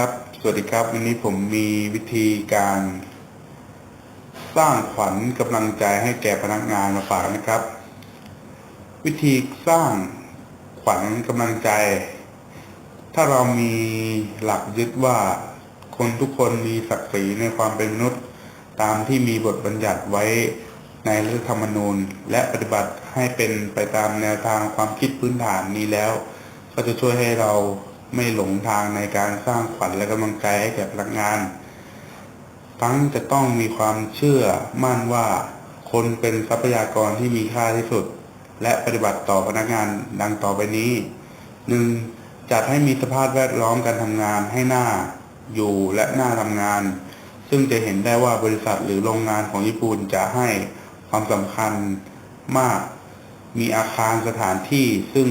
ครับ สวัสดีครับ วันนี้ผมมีวิธีการ สร้างขวัญกำลังใจให้แก่พนักงานมาฝากนะครับ วิธีสร้างขวัญกำลังใจ ถ้าเรามีหลักยึดว่าคนทุกคนมีศักดิ์ศรีในความเป็นมนุษย์ ตามที่มีบทบัญญัติไว้ในรัฐธรรมนูญ และปฏิบัติให้เป็นไปตามแนวทางความคิดพื้นฐานนี้แล้ว ก็จะช่วยให้เรา ไม่หลงทางในการสร้างขวัญและกำลังใจให้แก่พนักงาน ทั้งจะต้องมีความเชื่อมั่นว่าคนเป็นทรัพยากรที่มีค่าที่สุด และปฏิบัติต่อพนักงานดังต่อไปนี้หนึ่งจัดให้มีสภาพแวดล้อมการทำงานให้หน้าอยู่และหน้าทำงาน ซึ่งจะเห็นได้ว่าบริษัทหรือโรงงานของญี่ปุ่นจะให้ความสำคัญมาก มีอาคารสถานที่ซึ่ง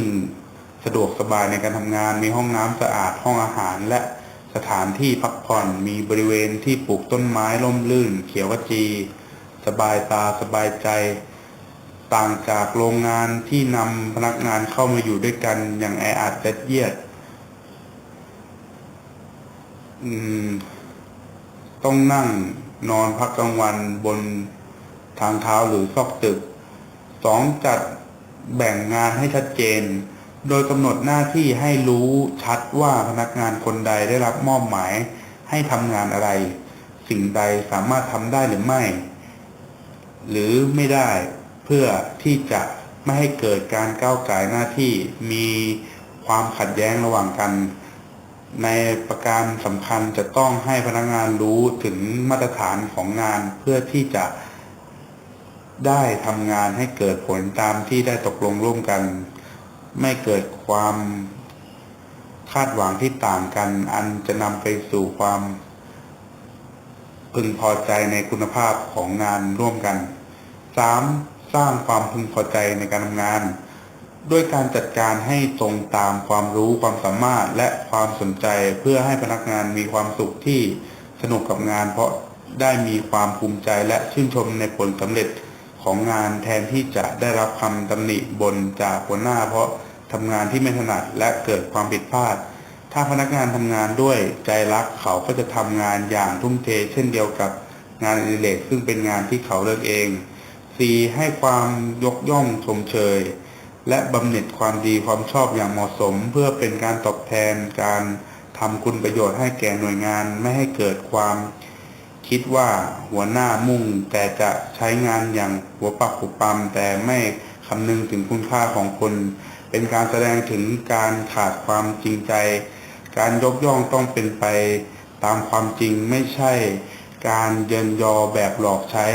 สะดวกสบายในการทำงาน มีห้องน้ำสะอาดห้องอาหาร และสถานที่พักผ่อนมีบริเวณที่ปลูกต้นไม้ร่มรื่น เขียวขจี สบายตาสบายใจ ต่างจากโรงงานที่นำพนักงานเข้ามาอยู่ด้วยกันอย่างแออัดและเยียดต้องนั่งนอนพักกลางวันบนทางเท้าหรือซอกตึก สองจัดแบ่งงานให้ชัดเจน โดยกำหนดหน้าที่ให้รู้ชัดว่าพนักงานคนใดได้รับมอบหมาย ให้ทำงานอะไร สิ่งใดสามารถทำได้หรือไม่ หรือไม่ได้เพื่อที่จะไม่ให้เกิดการก้าวไก่หน้าที่มีความขัดแย้งระหว่างกัน ในประการสำคัญจะต้องให้พนักงานรู้ถึงมาตรฐานของงานเพื่อที่จะได้ทำงานให้เกิดผลตามที่ได้ตกลงร่วมกัน ไม่เกิดความคาดหวังที่ต่างกัน อันจะนำไปสู่ความพึงพอใจในคุณภาพของงานร่วมกัน 3. สร้างความพึงพอใจในการทำงาน ด้วยการจัดการให้ตรงตามความรู้ความสามารถและความสนใจเพื่อให้พนักงานมีความสุขที่สนุกกับงาน เพราะได้มีความภูมิใจและชื่นชมในผลสำเร็จของงานแทนที่จะได้รับคำตำหนิบนจากหัวหน้าเพราะ ทำงานที่ไม่ถนัดและเกิดความผิดพลาด ถ้าพนักงานทำงานด้วยใจรักเขาก็จะทำงานอย่างทุ่มเท เช่นเดียวกับงานอดิเรกซึ่งเป็นงานที่เขาเลือกเอง 4. ให้ความยกย่องชมเชย และบำเหน็จความดีความชอบอย่างเหมาะสม เพื่อเป็นการตอบแทนการทำคุณประโยชน์ให้แก่หน่วยงานไม่ให้เกิดความคิดว่าหัวหน้ามุ่งแต่จะใช้งานอย่างหัวปักหัวปั๊มแต่ไม่คำนึงถึงคุณค่าของคน เป็นการแสดงถึงการขาดความจริงใจ การยกย่องต้องเป็นไปตามความจริงไม่ใช่ การเยินยอแบบหลอกใช้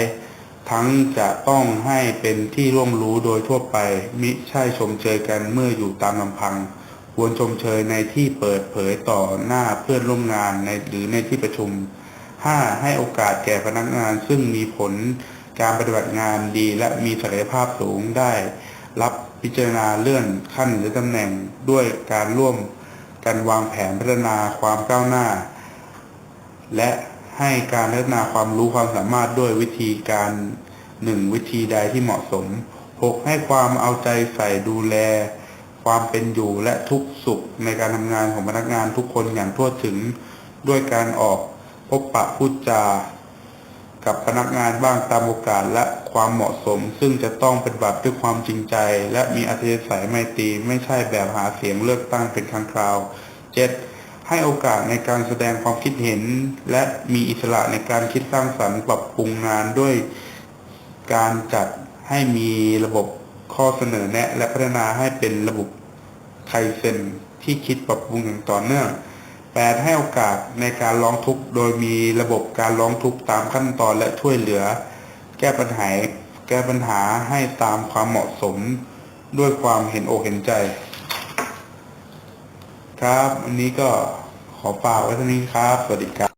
ทั้งจะต้องให้เป็นที่ร่วมรู้โดยทั่วไป มิใช่ชมเชยกันเมื่ออยู่ตามลำพังควรชมเชยในที่เปิดเผยต่อหน้าเพื่อนร่วมงานในหรือในที่ประชุม 5. ให้โอกาสแก่พนักงานซึ่งมีผลการปฏิบัติงานดีและมีศักยภาพสูงได้ รับพิจารณาเลื่อนขั้นหรือตำแหน่งด้วยการร่วมกันวางแผนพัฒนาความก้าวหน้า และให้การพัฒนาความรู้ความสามารถด้วยวิธีการหนึ่งวิธีใดที่เหมาะสม 6. ให้ความเอาใจใส่ดูแล ความเป็นอยู่และทุกสุขในการทำงานของพนักงานทุกคนอย่างทั่วถึงด้วยการออกพบปะพูดจา กับพนักงานบ้างตามโอกาสและความเหมาะสม ซึ่งจะต้องปฏิบัติด้วยความจริงใจ และมีอัธยาศัยไมตรีไม่ใช่แบบหาเสียงเลือกตั้งเป็นครั้งคราว 7. ให้โอกาสในการแสดงความคิดเห็น และมีอิสระในการคิดสร้างสรรค์ปรับปรุงงานด้วยการจัดให้มีระบบข้อเสนอแนะ และพัฒนาให้เป็นระบบไคเซนที่คิดปรับปรุงอย่างต่อเนื่อง 8. ให้โอกาสในการร้องทุกข์โดยมีระบบการร้องทุกข์ตามขั้นตอนและช่วยเหลือ แก้ปัญหาแก้ปัญหาให้ตามความเหมาะสมด้วยความเห็นอกเห็นใจ ครับ อันนี้ก็ขอฝากไว้เท่านี้ครับ สวัสดีครับ